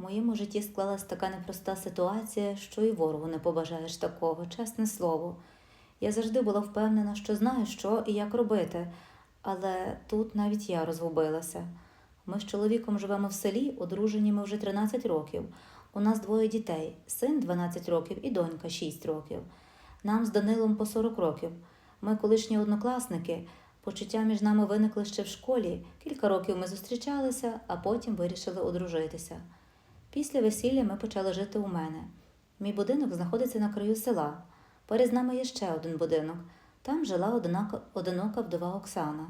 В моєму житті склалась така непроста ситуація, що і ворогу не побажаєш такого, чесне слово. Я завжди була впевнена, що знаю, що і як робити, але тут навіть я розгубилася. Ми з чоловіком живемо в селі, одружені ми вже 13 років. У нас двоє дітей: син 12 років і донька 6 років. Нам з Данилом по 40 років. Ми колишні однокласники. Почуття між нами виникли ще в школі. Кілька років ми зустрічалися, а потім вирішили одружитися. Після весілля ми почали жити у мене. Мій будинок знаходиться на краю села. Поряд з нами є ще один будинок. Там жила одинако- одинока вдова Оксана.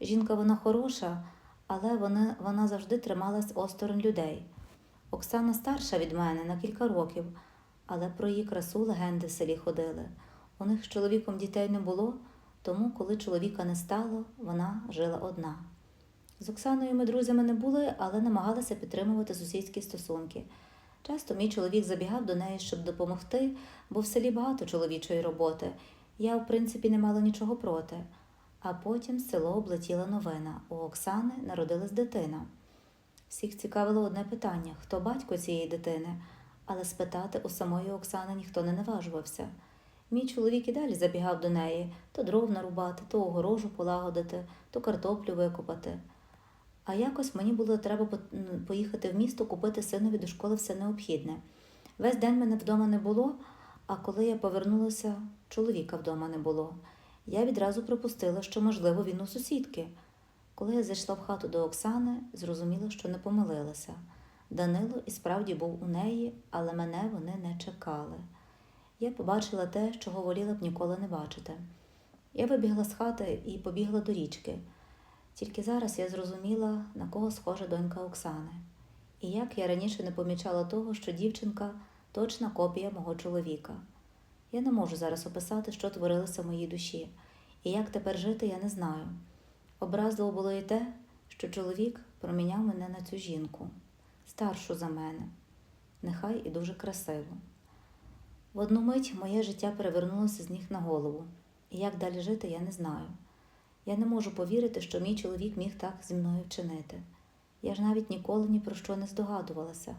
Жінка вона хороша, але вона, вона завжди трималась осторонь людей. Оксана старша від мене на кілька років, але про її красу легенди в селі ходили. У них з чоловіком дітей не було, тому, коли чоловіка не стало, вона жила одна. З Оксаною ми друзями не були, але намагалися підтримувати сусідські стосунки. Часто мій чоловік забігав до неї, щоб допомогти, бо в селі багато чоловічої роботи. Я, в принципі, не мала нічого проти. А потім село облетіла новина. У Оксани народилась дитина. Всіх цікавило одне питання: хто батько цієї дитини, але спитати у самої Оксани ніхто не наважувався. Мій чоловік і далі забігав до неї то дров нарубати, то огорожу полагодити, то картоплю викопати. А якось мені було треба поїхати в місто купити синові до школи все необхідне. Весь день мене вдома не було, а коли я повернулася, чоловіка вдома не було. Я відразу припустила, що, можливо, він у сусідки. Коли я зайшла в хату до Оксани, зрозуміла, що не помилилася. Данило і справді був у неї, але мене вони не чекали. Я побачила те, чого воліла б ніколи не бачити. Я вибігла з хати і побігла до річки. Тільки зараз я зрозуміла, на кого схожа донька Оксани. І як я раніше не помічала того, що дівчинка точна копія мого чоловіка. Я не можу зараз описати, що творилося в моїй душі, і як тепер жити, я не знаю. Образливо було і те, що чоловік проміняв мене на цю жінку, старшу за мене, нехай і дуже красиву. В одну мить моє життя перевернулося з ніг на голову, і як далі жити, я не знаю. Я не можу повірити, що мій чоловік міг так зі мною вчинити. Я ж навіть ніколи ні про що не здогадувалася.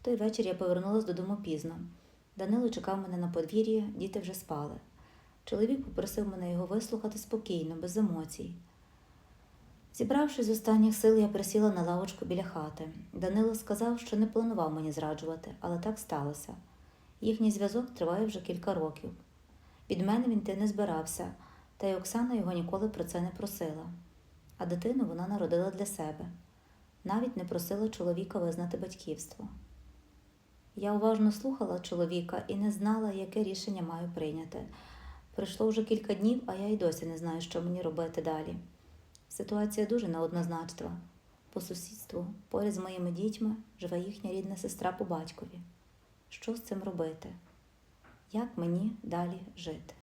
В той вечір я повернулася додому пізно. Данило чекав мене на подвір'ї, діти вже спали. Чоловік попросив мене його вислухати спокійно, без емоцій. Зібравшись з останніх сил, я присіла на лавочку біля хати. Данило сказав, що не планував мені зраджувати, але так сталося. Їхній зв'язок триває вже кілька років. Від мене він йти не збирався, та й Оксана його ніколи про це не просила. А дитину вона народила для себе. Навіть не просила чоловіка визнати батьківство. Я уважно слухала чоловіка і не знала, яке рішення маю прийняти. Пройшло вже кілька днів, а я й досі не знаю, що мені робити далі. Ситуація дуже неоднозначна. По сусідству, поряд з моїми дітьми, живе їхня рідна сестра по батькові. Що з цим робити? Як мені далі жити?